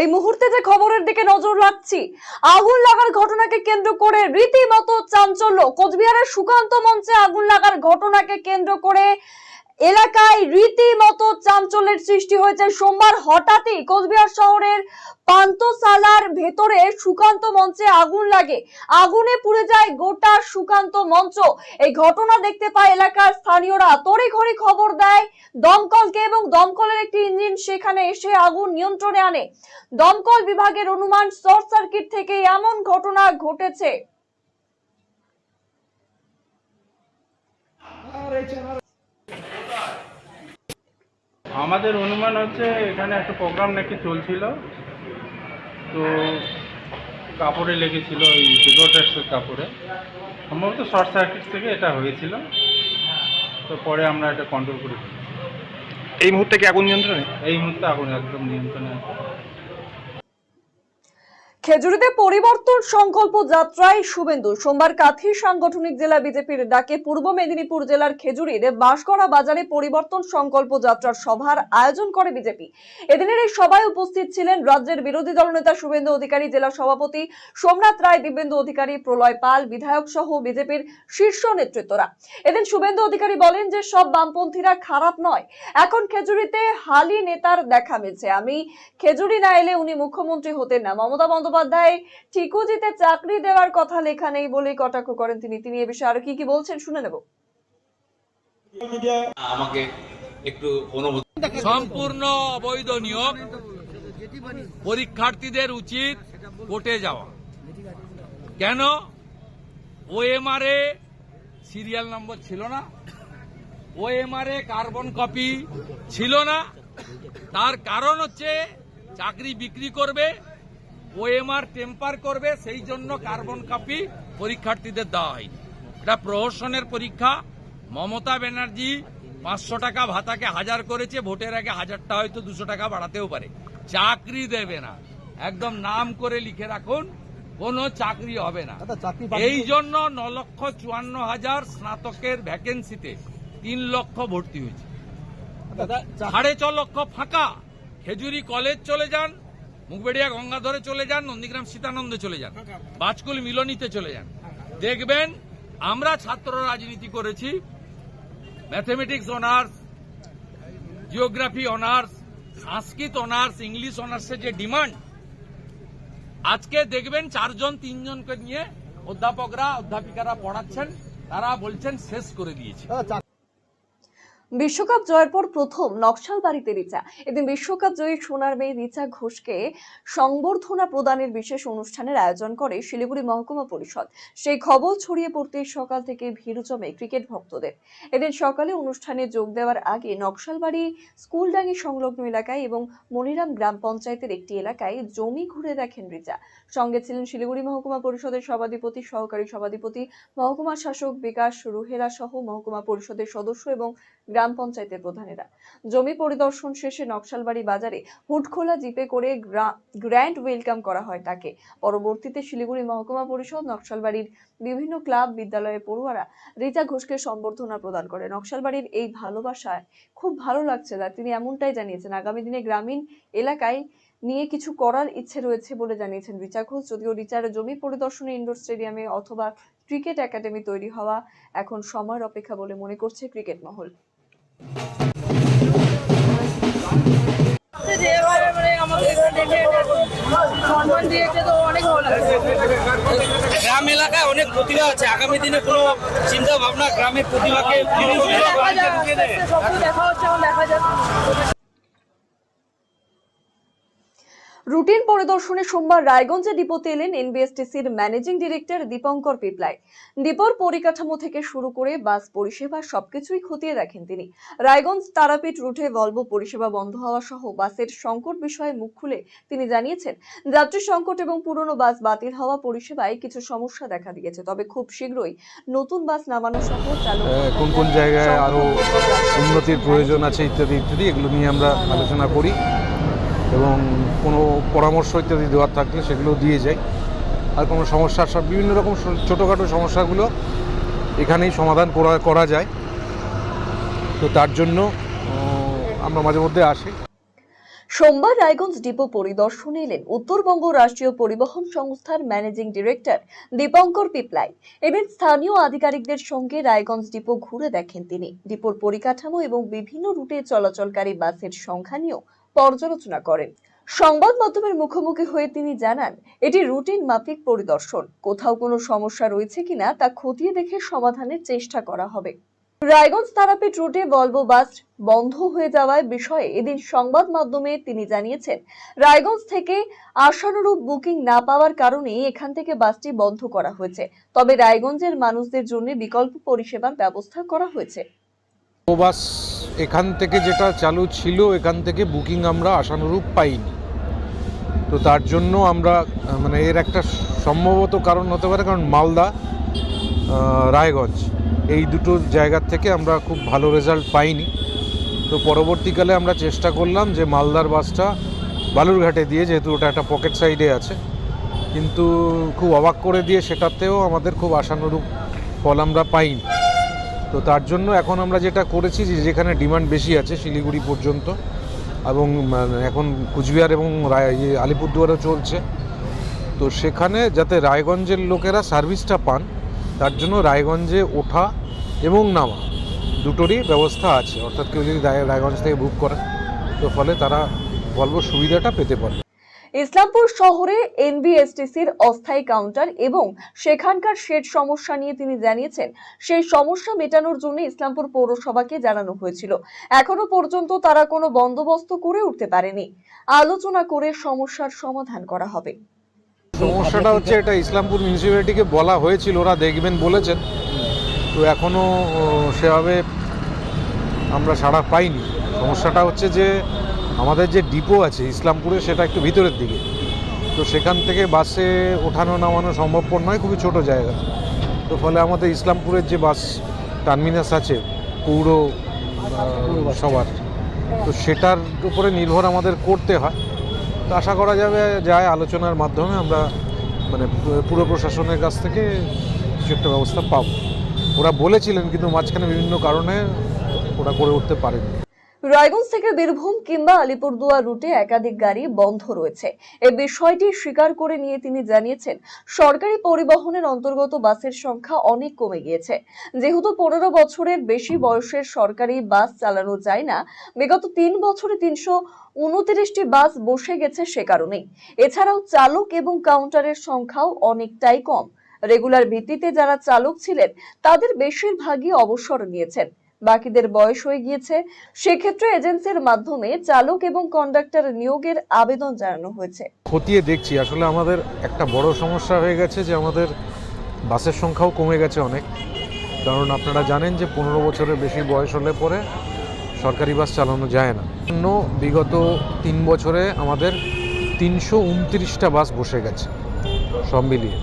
এই মুহূর্তে যে খবরের দিকে নজর রাখছি, আগুন লাগার ঘটনাকে কেন্দ্র করে রীতিমতো চাঞ্চল্য। কোচবিহারের সুকান্ত মঞ্চে আগুন লাগার ঘটনাকে কেন্দ্র করে এলাকায় রীতিমতো চাঞ্চল্যের সৃষ্টি হয়েছে। সোমবার হঠাৎই কোচবিহার শহরের পান্তসালার ভেতরে সুকান্ত মঞ্চে আগুন লাগে। আগুনে পুড়ে যায় গোটা সুকান্ত মঞ্চ। এই ঘটনা দেখতে পায় এলাকার স্থানীয়রা। তড়িঘড়ি খবর দেয় দমকলকে এবং দমকলের একটি ইঞ্জিন সেখানে এসে আগুন নিয়ন্ত্রণে আনে। দমকল বিভাগের অনুমান, শর্ট সার্কিট থেকে এমন ঘটনা ঘটেছে। আমাদের অনুমান হচ্ছে এখানে একটা প্রোগ্রাম নাকি চলছিল। তো কাপড়ে লেগেছিল ওই ডেকোরেটার্সের কাপড়ে। সম্ভবত শর্ট সার্কিট থেকে এটা হয়েছিল। তো পরে আমরা এটা কন্ট্রোল করি এই মুহূর্তে কি আগুন নিয়ন্ত্রণে? এই মুহূর্তে আগুন একদম নিয়ন্ত্রণে আছে। খেজুরিতে পরিবর্তন সংকল্প যাত্রায় শুভেন্দু। সোমবার কাথি সাংগঠনিক জেলা বিজেপির ডাকে পূর্ব মেদিনীপুর জেলার খেজুরির বাঁশগড়া বাজারে পরিবর্তন সংকল্প যাত্রার সভার আয়োজন করে বিজেপি। এদিনের এই সভায় উপস্থিত ছিলেন রাজ্যের বিরোধী দলনেতা শুভেন্দু অধিকারী, জেলা সভাপতি সোমনাথ রায় দিব্যেন্দু অধিকারী প্রলয় পাল, বিধায়ক সহ বিজেপির শীর্ষ নেতৃত্বরা। এদিন শুভেন্দু অধিকারী বলেন যে, সব বামপন্থীরা খারাপ নয়। এখন খেজুরিতে হালি নেতার দেখা মিলছে। আমি খেজুরি না এলে উনি মুখ্যমন্ত্রী হতেন না। মমতা বন্দ্যোপাধ্যায় ঠিকুজিতে চাকরি দেওয়ার কথা লেখা নেই বলেই কটাক্ষ করেন তিনি। তিনি এ বিষয়ে আরও কি কি বলছেন শুনে নেব। আমাকে একটু সম্পূর্ণ অবৈধ নিয়োগ। পরীক্ষার্থীদের উচিত কোর্টে যাওয়া। কেন? ওএমআর এ সিরিয়াল নম্বর ছিল না। ওএমআর এ কার্বন কপি ছিল না। তার কারণ হচ্ছে চাকরি বিক্রি করবে। ওএমআর টেম্পার করবে সেই জন্য কার্বন কপি পরীক্ষার্থীদের দেওয়া হয়। এটা প্রহসনের পরীক্ষা। মমতা ব্যানার্জি পাঁচশো টাকা ভাতাকে হাজার করেছে ভোটের আগে হাজারটা হয়তো দুশো টাকা বাড়াতেও পারে। চাকরি দেবে না। একদম নাম করে লিখে রাখুন কোনো চাকরি হবে না। এই জন্য ন লক্ষ চুয়ান্ন হাজার স্নাতকের ভ্যাকেন্সিতে তিন লক্ষ ভর্তি হয়েছে। সাড়ে ছ লক্ষ ফাঁকা। খেজুরি কলেজ চলে যান মুখবেড়িয়া গঙ্গাধরে চলে যান নন্দীগ্রাম সীতানন্দে চলে যান বাজকুল মিলনীতে চলে যান। দেখবেন আমরা ছাত্র রাজনীতি করেছি mathematics honours geography honours Sanskrit honours English অনার্সের যে ডিমান্ড আজকে দেখবেন চারজন তিনজনকে নিয়ে অধ্যাপকরা অধ্যাপিকারা পড়াচ্ছেন তারা বলছেন শেষ করে দিয়েছে। বিশ্বকাপ জয়ের পর প্রথম নকশাল বাড়িতে রিচা। এদিন বিশ্বকাপ জয়ী সোনার মেয়ে রিচা ঘোষকে সংবর্ধনা প্রদানের বিশেষ অনুষ্ঠানের আয়োজন করে শিলিগুড়ি মহকুমা পরিষদ। সেই খবর ছড়িয়ে পড়তে সকাল থেকে ভিড় জমে ক্রিকেট ভক্তদের। এদিন সকালে অনুষ্ঠানে যোগ দেওয়ার আগে নকশালবাড়ি স্কুলডাঙ্গি সংলগ্ন এলাকায় এবং মনিরাম গ্রাম পঞ্চায়েতের একটি এলাকায় জমি ঘুরে দেখেন রিচা। সঙ্গে ছিলেন শিলিগুড়ি মহকুমা পরিষদের সভাধিপতি, সহকারী সভাধিপতি, মহকুমা শাসক বিকাশ রুহেরা সহ মহকুমা পরিষদের সদস্য এবং গ্রাম পঞ্চায়েতের প্রধানেরা। জমি পরিদর্শন শেষে নকশালবাড়ি বাজারে হুটখোলা জিপে করে গ্র্যান্ড ওয়েলকাম করা হয় তাকে। পরবর্তীতে শিলিগুড়ি মহকুমা পরিষদ নকশালবাড়ির বিভিন্ন ক্লাব বিদ্যালয়ে পড়ুয়ারা রিচা ঘোষকে সম্বর্ধনা প্রদান করে। নকশালবাড়ির এই ভালোবাসায় খুব ভালো লাগছে তার। তিনি এমনটাই জানিয়েছেন, আগামী দিনে গ্রামীণ এলাকায় নিয়ে কিছু করার ইচ্ছে রয়েছে বলে জানিয়েছেন রিচা ঘোষ। যদিও রিচার জমি পরিদর্শনে ইনডোর স্টেডিয়ামে অথবা ক্রিকেট একাডেমি তৈরি হওয়া এখন সময়ের অপেক্ষা বলে মনে করছে ক্রিকেট মহল। গ্রাম এলাকায় অনেক প্রতিভা আছে। আগামী দিনে কোনো চিন্তা ভাবনা গ্রামের প্রতিভাকে দেখা হচ্ছে রুটিন পরিদর্শনে সোমবার রায়গঞ্জে ডিপোতে এলেন এনবিএসটিসির ম্যানেজিং ডিরেক্টর দীপঙ্কর পিপলাই। ডিপোর পরিকাঠামো থেকে শুরু করে বাস পরিষেবা সবকিছুই খতিয়ে দেখেন তিনি। রায়গঞ্জ তারাপীঠ রুটে ভলভো পরিষেবা বন্ধ হওয়া সহ বাসের সংকট বিষয়ে মুখ খুলে তিনি জানিয়েছেন যাত্রী সংকট এবং পুরনো বাস বাতিল হওয়া পরিষেবায় কিছু সমস্যা দেখা দিয়েছে তবে খুব শীঘ্রই নতুন বাস নামানো সহ আহ, কোন কোন জায়গায় আরও উন্নতির প্রয়োজন আছে ইত্যাদি ইত্যাদি এগুলো নিয়ে আমরা আলোচনা করি। এবং কোনো পরামর্শ ইত্যাদি দেওয়ার থাকলে সেগুলো দিয়ে যাই। আর কোনো সমস্যা সব বিভিন্ন রকম ছোটোখাটো সমস্যাগুলো এখানেই সমাধান করা করা যায়। তো তার জন্য আমরা মাঝে মধ্যে আসি। সোমবার রায়গঞ্জ ডিপো পরিদর্শনে এলেন উত্তরবঙ্গ রাষ্ট্রীয় পরিবহন সংস্থার ম্যানেজিং ডিরেক্টর দীপঙ্কর পিপলাই। এদিন স্থানীয় আধিকারিকদের সঙ্গে রায়গঞ্জ ডিপো ঘুরে দেখেন তিনি। ডিপোর পরিকাঠামো এবং বিভিন্ন রুটে চলাচলকারী বাসের সংখ্যা নিয়েও পর্যালোচনা করেন। সংবাদ মাধ্যমের মুখোমুখি হয়ে তিনি জানান, এটি রুটিন মাফিক পরিদর্শন। কোথাও কোনো সমস্যা রয়েছে কিনা তা খতিয়ে দেখে সমাধানের চেষ্টা করা হবে। রায়গঞ্জ তারাপীঠ রুটে ভলভো বাস বন্ধ হয়ে যাওয়ার বিষয়ে এদিন সংবাদ মাধ্যমে তিনি জানিয়েছেন, রায়গঞ্জ থেকে আশানুরূপ বুকিং না পাওয়ার কারণে এখান থেকে বাসটি বন্ধ করা হয়েছে। তবে রায়গঞ্জের মানুষদের জন্য বিকল্প পরিষেবার ব্যবস্থা করা হয়েছে। বাস এখান থেকে যেটা চালু ছিল, এখান থেকে বুকিং আমরা আশানুরূপ পাইনি। তো তার জন্য আমরা মানে এর একটা সম্ভবত কারণ হতে পারে, কারণ মালদা রায়গঞ্জ, এই দুটো জায়গার থেকে আমরা খুব ভালো রেজাল্ট পাইনি। তো পরবর্তীকালে আমরা চেষ্টা করলাম যে মালদার বাসটা বালুরঘাটে দিয়ে, যেহেতু ওটা একটা পকেট সাইডে আছে, কিন্তু খুব অবাক করে দিয়ে সেটাতেও আমাদের খুব আশানুরূপ ফল আমরা পাইনি। তো তার জন্য এখন আমরা যেটা করেছি যে যেখানে ডিমান্ড বেশি আছে শিলিগুড়ি পর্যন্ত এবং মানে এখন কুচবিহার এবং ইয়ে আলিপুরদুয়ারও চলছে। তো সেখানে যাতে রায়গঞ্জের লোকেরা সার্ভিসটা পান, তার জন্য রায়গঞ্জে ওঠা এবং নামা দুটোরই ব্যবস্থা আছে। অর্থাৎ কেউ যদি রায়- রায়গঞ্জ থেকে বুক করে, তো ফলে তারা বলব সুবিধাটা পেতে পারে। ইসলামপুর শহরে এনবিএসটিসির অস্থায়ী কাউন্টার এবং সেখানকার শেড সমস্যা নিয়ে তিনি জানিয়েছেন, সেই সমস্যা মেটানোর জন্য ইসলামপুর পৌরসভাকে জানানো হয়েছিল। এখনও পর্যন্ত তারা কোনো বন্দোবস্ত করে উঠতে পারেনি। আলোচনা করে সমস্যার সমাধান করা হবে। সমস্যাটা হচ্ছে এটা, ইসলামপুর মিউনিসিপ্যালিটিকে বলা হয়েছিল, ওরা দেখবেন বলেছেন। তো এখনও সেভাবে আমরা সাড়া পাইনি। সমস্যাটা হচ্ছে যে আমাদের যে ডিপো আছে ইসলামপুরে, সেটা একটু ভিতরের দিকে। তো সেখান থেকে বাসে ওঠানো নামানো সম্ভবপর নয়, খুবই ছোট জায়গা। তো ফলে আমাদের ইসলামপুরের যে বাস টার্মিনাস আছে, পৌর সবার, তো সেটার উপরে নির্ভর আমাদের করতে হয়। তো আশা করা যাবে, যায় আলোচনার মাধ্যমে আমরা মানে পুর প্রশাসনের কাছ থেকে কিছু একটা ব্যবস্থা পাবো। ওরা বলেছিলেন, কিন্তু মাঝখানে বিভিন্ন কারণে ওরা করে উঠতে পারেনি। রায়গঞ্জ থেকে বীরভূম কিংবা আলিপুরদুয়ার রুটে একাধিক গাড়ি বন্ধ রয়েছে। এ বিষয়টি স্বীকার করে নিয়ে তিনি জানিয়েছেন, সরকারি পরিবহনের অন্তর্গত বাসের সংখ্যা অনেক কমে গিয়েছে। যেহেতু পনেরো বছরের বেশি বয়সের সরকারি বাস চালানো যায় না, বিগত তিন বছরে তিনশো উনত্রিশটি বাস বসে গেছে সে কারণেই। এছাড়াও চালক এবং কাউন্টারের সংখ্যাও অনেকটাই কম। রেগুলার ভিত্তিতে যারা চালক ছিলেন, তাদের বেশিরভাগই অবসর নিয়েছেন। বাকিদের বয়স হয়ে গিয়েছে। সেক্ষেত্রে এজেন্সির মাধ্যমে চালক এবং কন্ডাক্টর নিয়োগের আবেদন জানানো হয়েছে। খতিয়ে দেখছি, আসলে আমাদের একটা বড় সমস্যা হয়ে গেছে যে আমাদের বাসের সংখ্যাও কমে গেছে অনেক। কারণ আপনারা জানেন যে পনেরো বছরের বেশি বয়স হলে পরে সরকারি বাস চালানো যায় না। অন্য বিগত তিন বছরে আমাদের তিনশো উনত্রিশটা বাস বসে গেছে, সব মিলিয়ে।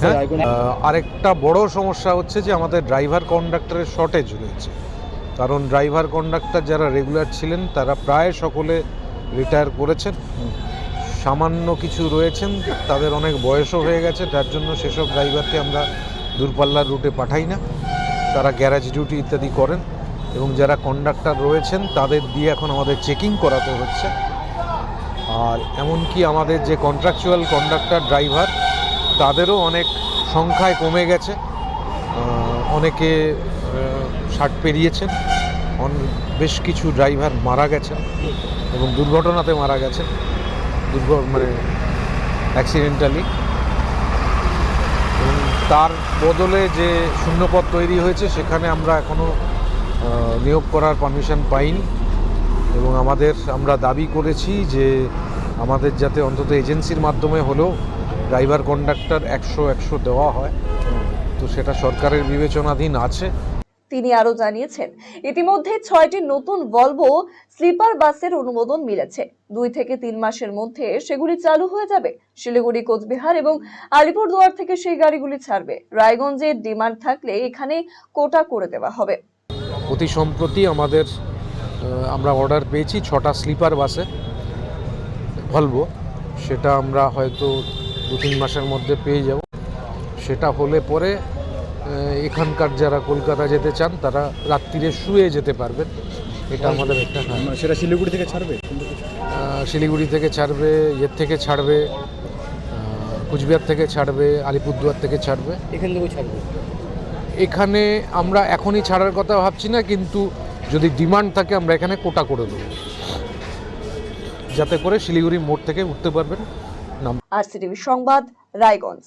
হ্যাঁ? আহ, আরেকটা বড় সমস্যা হচ্ছে যে আমাদের ড্রাইভার কন্ডাক্টরের শর্টেজ রয়েছে। কারণ ড্রাইভার কন্ডাক্টর যারা রেগুলার ছিলেন তারা প্রায় সকলে রিটায়ার করেছেন। সামান্য কিছু রয়েছেন তাদের অনেক বয়সও হয়ে গেছে তার জন্য সেসব ড্রাইভারকে আমরা দূরপাল্লার রুটে পাঠাই না। তারা গ্যারেজ ডিউটি ইত্যাদি করেন এবং যারা কন্ডাক্টর রয়েছেন তাদের দিয়ে এখন আমাদের চেকিং করাতে হচ্ছে। আর এমনকি আমাদের যে কন্ট্রাকচুয়াল কন্ডাক্টর ড্রাইভার তাদেরও অনেক সংখ্যায় কমে গেছে। অনেকে ষাট পেরিয়েছেন। বেশ কিছু ড্রাইভার মারা গেছেন এবং দুর্ঘটনাতে মারা গেছেন। দুর্ঘ মানে অ্যাক্সিডেন্টালি তার বদলে যে শূন্যপদ তৈরি হয়েছে, সেখানে আমরা এখনও নিয়োগ করার পারমিশন পাইনি। এবং আমাদের, আমরা দাবি করেছি যে আমাদের যাতে অন্তত এজেন্সির মাধ্যমে হলেও ড্রাইভার কন্ডাক্টর একশো একশো দেওয়া হয়। তো সেটা সরকারের বিবেচনাধীন আছে। তিনি আরও জানিয়েছেন ইতিমধ্যে ছয়টি নতুন ভলভো স্লিপার বাসের অনুমোদন মিলেছে। দুই থেকে তিন মাসের মধ্যে সেগুলি চালু হয়ে যাবে। শিলিগুড়ি কোচবিহার এবং আলিপুরদুয়ার থেকে সেই গাড়িগুলি ছাড়বে। রায়গঞ্জে ডিমান্ড থাকলে এখানে কোটা করে দেওয়া হবে। অতি সম্প্রতি আমাদের আমরা অর্ডার পেয়েছি ছটা স্লিপার বাসে ভলভো সেটা আমরা হয়তো দু তিন মাসের মধ্যে পেয়ে যাব। সেটা হলে পরে এখানকার যারা কলকাতা যেতে চান তারা রাত্রিরে শুয়ে যেতে পারবেন। এটা আমাদের একটা হ্যাঁ। সেটা শিলিগুড়ি থেকে ছাড়বে? শিলিগুড়ি থেকে ছাড়বে ইয়ের থেকে ছাড়বে কুচবিহার থেকে ছাড়বে আলিপুরদুয়ার থেকে ছাড়বে। এখান থেকেও ছাড়বে। এখানে আমরা এখনই ছাড়ার কথা ভাবছি না কিন্তু যদি ডিমান্ড থাকে আমরা এখানে কোটা করে দেবো। যাতে করে শিলিগুড়ি মোড় থেকে উঠতে পারবেন। আর সিটিভি সংবাদ রায়গঞ্জ।